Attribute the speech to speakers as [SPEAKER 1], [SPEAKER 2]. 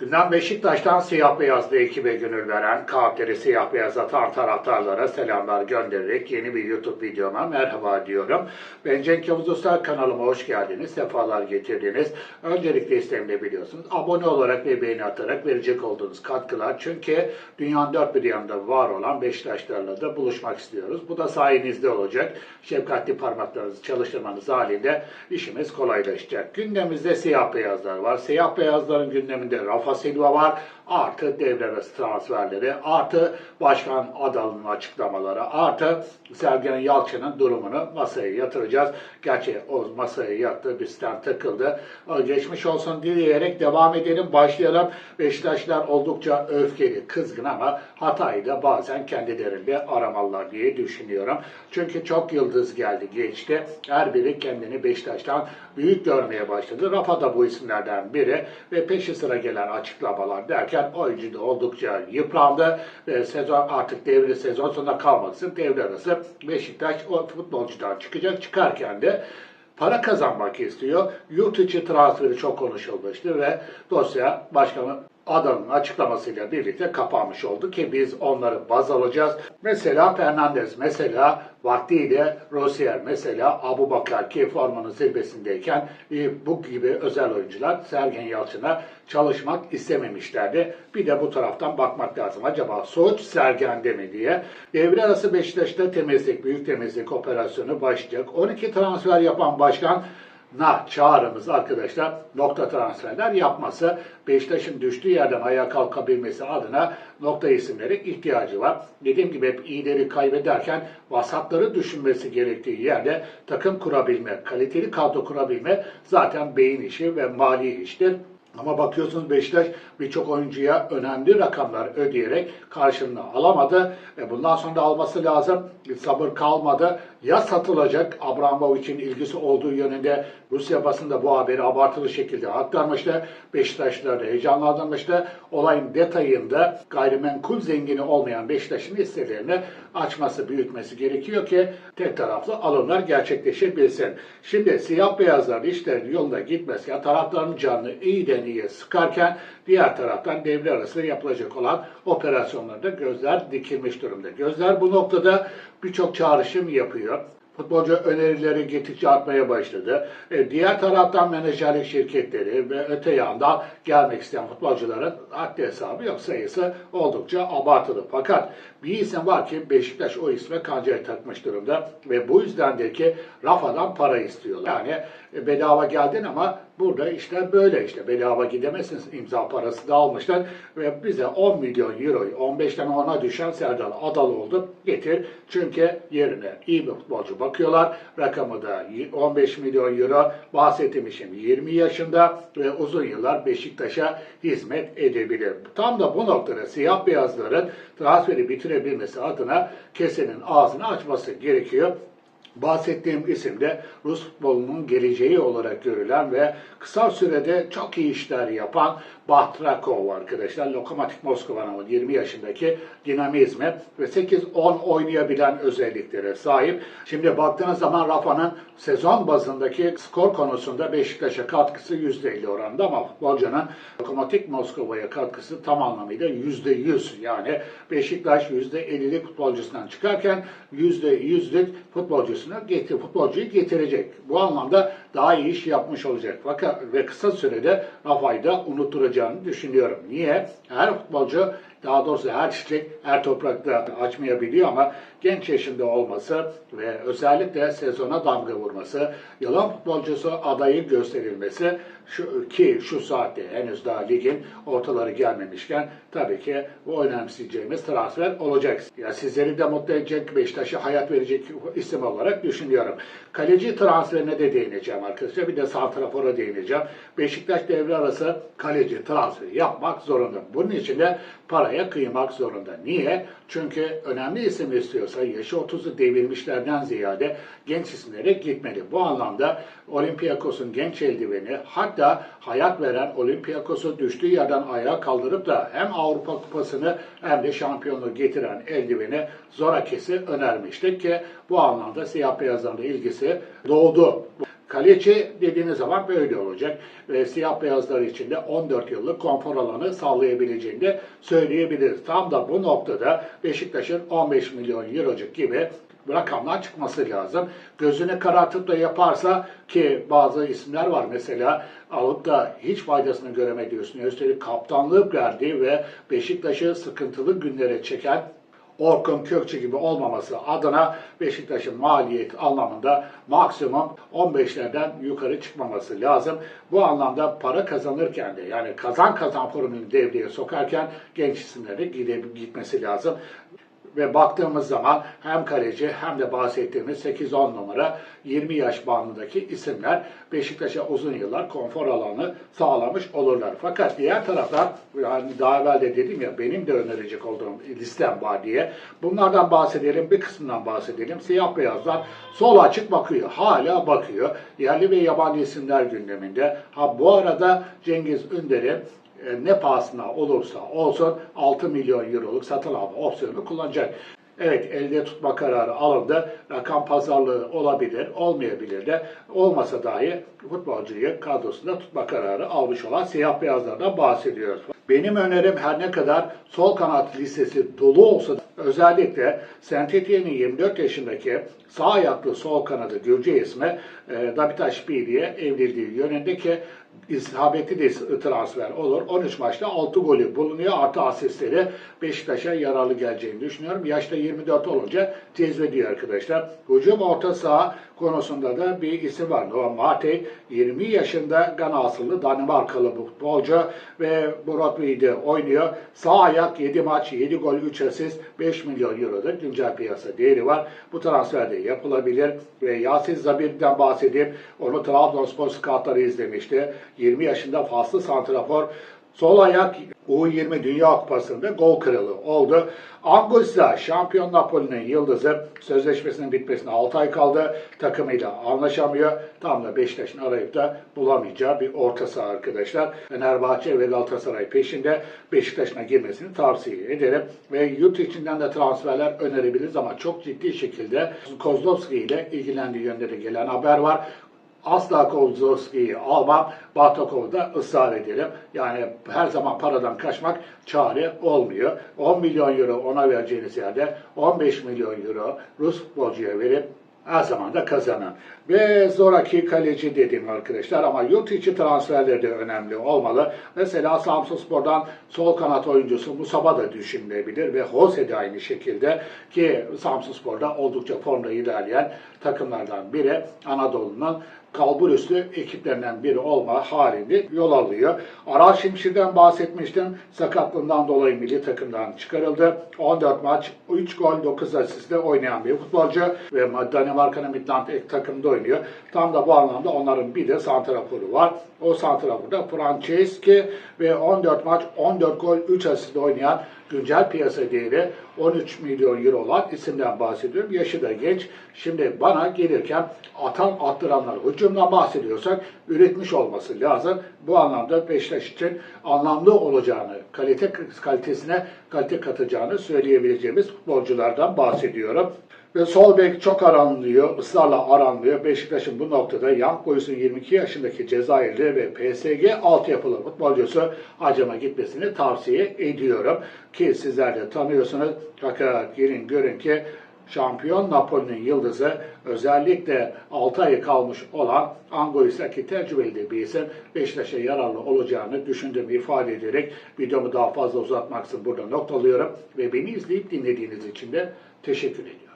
[SPEAKER 1] Gündem Beşiktaş'tan siyah beyazlı ekibe gönül veren, kalpleri siyah beyaz atan taraftarlara selamlar göndererek yeni bir YouTube videoma merhaba diyorum. Ben Cenk Yavuz Usta kanalıma hoş geldiniz, sefalar getirdiniz. Öncelikle isteğimde biliyorsunuz abone olarak ve beğeni atarak verecek olduğunuz katkılar. Çünkü dünyanın dört bir yanında var olan Beşiktaşlarla da buluşmak istiyoruz. Bu da sayenizde olacak. Şefkatli parmaklarınızı çalıştırmanız halinde işimiz kolaylaşacak. Gündemimizde siyah beyazlar var. Siyah beyazların gündeminde Rafa Silva var. Artı devre arası transferleri, artı Başkan Adalı'nın açıklamaları, artı Sergen Yalçın'ın durumunu masaya yatıracağız. Gerçi o masaya yattı, bizden takıldı. O Geçmiş olsun dileyerek devam edelim, başlayalım. Beşiktaşlar oldukça öfkeli, kızgın ama hatayı da bazen kendilerinde aramalılar diye düşünüyorum. Çünkü çok yıldız geldi, geçti. Her biri kendini Beşiktaş'tan büyük görmeye başladı. Rafa da bu isimlerden biri ve peşi sıra gelen açıklamalar derken oyuncu da oldukça yıprandı ve sezon artık devre sezon sonuna kalmaksın devre arası Beşiktaş o futbolcudan çıkacak. Çıkarken de para kazanmak istiyor. Yurt içi transferi çok konuşulmuştu ve dosya başkanı adamın açıklamasıyla birlikte kapanmış oldu ki biz onları baz alacağız. Mesela Fernandez, mesela vaktiyle Rosier, mesela Abu Bakar ki formanın zirvesindeyken e, bu gibi özel oyuncular Sergen Yalçın'a çalışmak istememişlerdi. Bir de bu taraftan bakmak lazım. Acaba sonuç Sergen'de mi diye. Devre arası Beşiktaş'ta temizlik, büyük temizlik operasyonu başlayacak. 12 transfer yapan başkan na çağrımız arkadaşlar nokta transferler yapması Beşiktaş'ın düştüğü yerden ayağa kalkabilmesi adına nokta isimlere ihtiyacı var. Dediğim gibi hep iyileri kaybederken vasatları düşünmesi gerektiği yerde takım kurabilme, kaliteli kadro kurabilme zaten beyin işi ve mali iştir. Ama bakıyorsunuz Beşiktaş birçok oyuncuya önemli rakamlar ödeyerek karşılığını alamadı. E bundan sonra da alması lazım. Sabır kalmadı. Ya satılacak Abramovich'in ilgisi olduğu yönünde Rusya basında bu haberi abartılı şekilde aktarmıştı. Beşiktaşlılar da heyecanlandırmıştı. Olayın detayında gayrimenkul zengini olmayan Beşiktaş'ın hisselerini açması, büyütmesi gerekiyor ki tek taraflı alımlar gerçekleşebilsin. Şimdi siyah beyazlar işlerin yolunda gitmezken tarafların canını iyiden iyiye sıkarken diğer taraftan devre arası yapılacak olan operasyonlarda gözler dikilmiş durumda. Gözler bu noktada birçok çağrışım yapıyor. Futbolcu önerileri gittikçe artmaya başladı. E, diğer taraftan menajerlik şirketleri ve öte yandan gelmek isteyen futbolcuların haddi hesabı yok sayısı oldukça abartılı. Fakat bir isim var ki Beşiktaş o isme kancaya takmış durumda ve bu yüzden de ki Rafa'dan para istiyorlar. Yani e, bedava geldin ama burada işte böyle işte bedava gidemezsiniz. imza parası da almışlar ve bize 10 milyon euroyu 15'ten 10'a düşen Serdar Adal oldu. Getir çünkü yerine iyi bir futbolcu bakıyorlar. Rakamı da 15 milyon euro. Bahsettiğim işim 20 yaşında ve uzun yıllar Beşiktaş'a hizmet edebilir. Tam da bu noktada siyah beyazların transferi bitirebilmesi adına kesenin ağzını açması gerekiyor. Bahsettiğim isim de Rus futbolunun geleceği olarak görülen ve kısa sürede çok iyi işler yapan Bahtrakov arkadaşlar. Lokomotiv Moskova'nın 20 yaşındaki dinamizmi ve 8-10 oynayabilen özelliklere sahip. Şimdi baktığınız zaman Rafa'nın sezon bazındaki skor konusunda Beşiktaş'a katkısı %50 oranında ama futbolcunun Lokomotiv Moskova'ya katkısı tam anlamıyla %100. Yani Beşiktaş %50'lik futbolcusundan çıkarken %100'lük futbolcusunu getir, futbolcuyu getirecek. Bu anlamda daha iyi iş yapmış olacak. Fakat ve kısa sürede Rafa'yı da unutturacağını düşünüyorum. Niye? Her futbolcu daha doğrusu her çiçek her toprakta açmayabiliyor ama genç yaşında olması ve özellikle sezona damga vurması, yılan futbolcusu adayı gösterilmesi şu, ki şu saatte henüz daha ligin ortaları gelmemişken tabii ki bu önemseyeceğimiz transfer olacak. Ya sizleri de mutlu edecek, Beşiktaş'a hayat verecek isim olarak düşünüyorum. Kaleci transferine de değineceğim arkadaşlar. Bir de santrafora değineceğim. Beşiktaş devre arası kaleci transferi yapmak zorunda. Bunun için de paraya kıymak zorunda. Niye? Çünkü önemli isim istiyorsa yaşı 30'u devirmişlerden ziyade genç isimlere gitmeli. Bu anlamda Olympiakos'un genç eldiveni hatta hayat veren Olympiakos'u düştüğü yerden ayağa kaldırıp da hem Avrupa Kupası'nı hem de şampiyonluğu getiren eldiveni Zorakis'i önermiştik ki bu anlamda siyah beyazlarla ilgisi doğdu. Kaleci dediğiniz zaman böyle olacak. Ve siyah beyazlar için de 14 yıllık konfor alanı sağlayabileceğini de söyleyebiliriz. Tam da bu noktada Beşiktaş'ın 15 milyon eurocuk gibi rakamlar çıkması lazım. Gözünü karartıp da yaparsa ki bazı isimler var mesela alıp da hiç faydasını göremediyorsun. Üstelik kaptanlık verdiği ve Beşiktaş'ı sıkıntılı günlere çeken Orkun Kökçü gibi olmaması adına Beşiktaş'ın maliyet anlamında maksimum 15'lerden yukarı çıkmaması lazım. Bu anlamda para kazanırken de yani kazan kazan formülünü devreye sokarken genç isimlere gitmesi lazım. Ve baktığımız zaman hem kaleci hem de bahsettiğimiz 8-10 numara 20 yaş bandındaki isimler Beşiktaş'a uzun yıllar konfor alanı sağlamış olurlar. Fakat diğer taraftan yani daha evvel de dedim ya benim de önerecek olduğum listem var diye. Bunlardan bahsedelim, bir kısmından bahsedelim. Siyah beyazlar sol açık bakıyor, hala bakıyor. Yerli ve yabancı isimler gündeminde. Ha bu arada Cengiz Ünder'in e, ne pahasına olursa olsun 6 milyon euroluk satın alma opsiyonu kullanacak. Evet elde tutma kararı alındı. Rakam pazarlığı olabilir, olmayabilir de. Olmasa dahi futbolcuyu kadrosunda tutma kararı almış olan siyah beyazlardan bahsediyoruz. Benim önerim her ne kadar sol kanat listesi dolu olsa da özellikle Sentetye'nin 24 yaşındaki sağ ayaklı sol kanadı Gürcü ismi e, Davitaş diye evrildiği yönündeki isabetli de transfer olur. 13 maçta 6 golü bulunuyor. Artı asistleri Beşiktaş'a yararlı geleceğini düşünüyorum. Yaşta 24 olunca cezbediyor arkadaşlar. Hücum orta saha konusunda da bir isim var. Noah Matey 20 yaşında Gana asıllı Danimarkalı futbolcu ve Broadway'de oynuyor. Sağ ayak 7 maç, 7 gol, 3 asist, 5 milyon euroda güncel piyasa değeri var. Bu transfer de yapılabilir ve Yasin Zabir'den bahsedeyim. Onu Trabzonspor scoutları izlemişti. 20 yaşında faslı santrafor Sol ayak U20 Dünya Kupası'nda gol kralı oldu. Anguissa şampiyon Napoli'nin yıldızı sözleşmesinin bitmesine 6 ay kaldı. Takımıyla anlaşamıyor. Tam da Beşiktaş'ın arayıp da bulamayacağı bir orta saha arkadaşlar. Fenerbahçe ve Galatasaray peşinde Beşiktaş'ına girmesini tavsiye ederim. Ve yurt içinden de transferler önerebiliriz ama çok ciddi şekilde Kozlovski ile ilgilendiği yönde de gelen haber var. Asla Kozlovski'yi almam, Batakov'u da ısrar ederim. Yani her zaman paradan kaçmak çare olmuyor. 10 milyon euro ona vereceğiniz yerde 15 milyon euro Rus futbolcuya verip her zaman da kazanan. Ve zoraki kaleci dedim arkadaşlar ama yurt içi transferleri de önemli olmalı. Mesela Samsunspor'dan sol kanat oyuncusu Musaba da düşünülebilir ve Jose de aynı şekilde ki Samsunspor'da oldukça formda ilerleyen takımlardan biri Anadolu'nun kalburüstü ekiplerinden biri olma halini yol alıyor. Aral Şimşir'den bahsetmiştim. Sakatlığından dolayı milli takımdan çıkarıldı. 14 maç, 3 gol, 9 asistle oynayan bir futbolcu ve Danimarka'nın Midland takımında oynuyor. Tam da bu anlamda onların bir de santraforu var. O santrafor da Franceschi ve 14 maç, 14 gol, 3 asistle oynayan güncel piyasa değeri 13 milyon euro olan isimden bahsediyorum. Yaşı da genç. Şimdi bana gelirken atan attıranlar hücumdan bahsediyorsak üretmiş olması lazım. Bu anlamda Beşiktaş için anlamlı olacağını, kalite kalitesine kalite katacağını söyleyebileceğimiz futbolculardan bahsediyorum. Ve sol bek çok aranılıyor, ısrarla aranılıyor. Beşiktaş'ın bu noktada Young Boys'un 22 yaşındaki Cezayirli ve PSG altyapılı futbolcusu Acem'e gitmesini tavsiye ediyorum. Ki sizler de tanıyorsunuz. Fakat gelin görün ki şampiyon Napoli'nin yıldızı özellikle 6 ayı kalmış olan Angois'taki tecrübeli bir isim Beşiktaş'a yararlı olacağını düşündüğümü ifade ederek videomu daha fazla uzatmaksın burada noktalıyorum ve beni izleyip dinlediğiniz için de teşekkür ediyorum.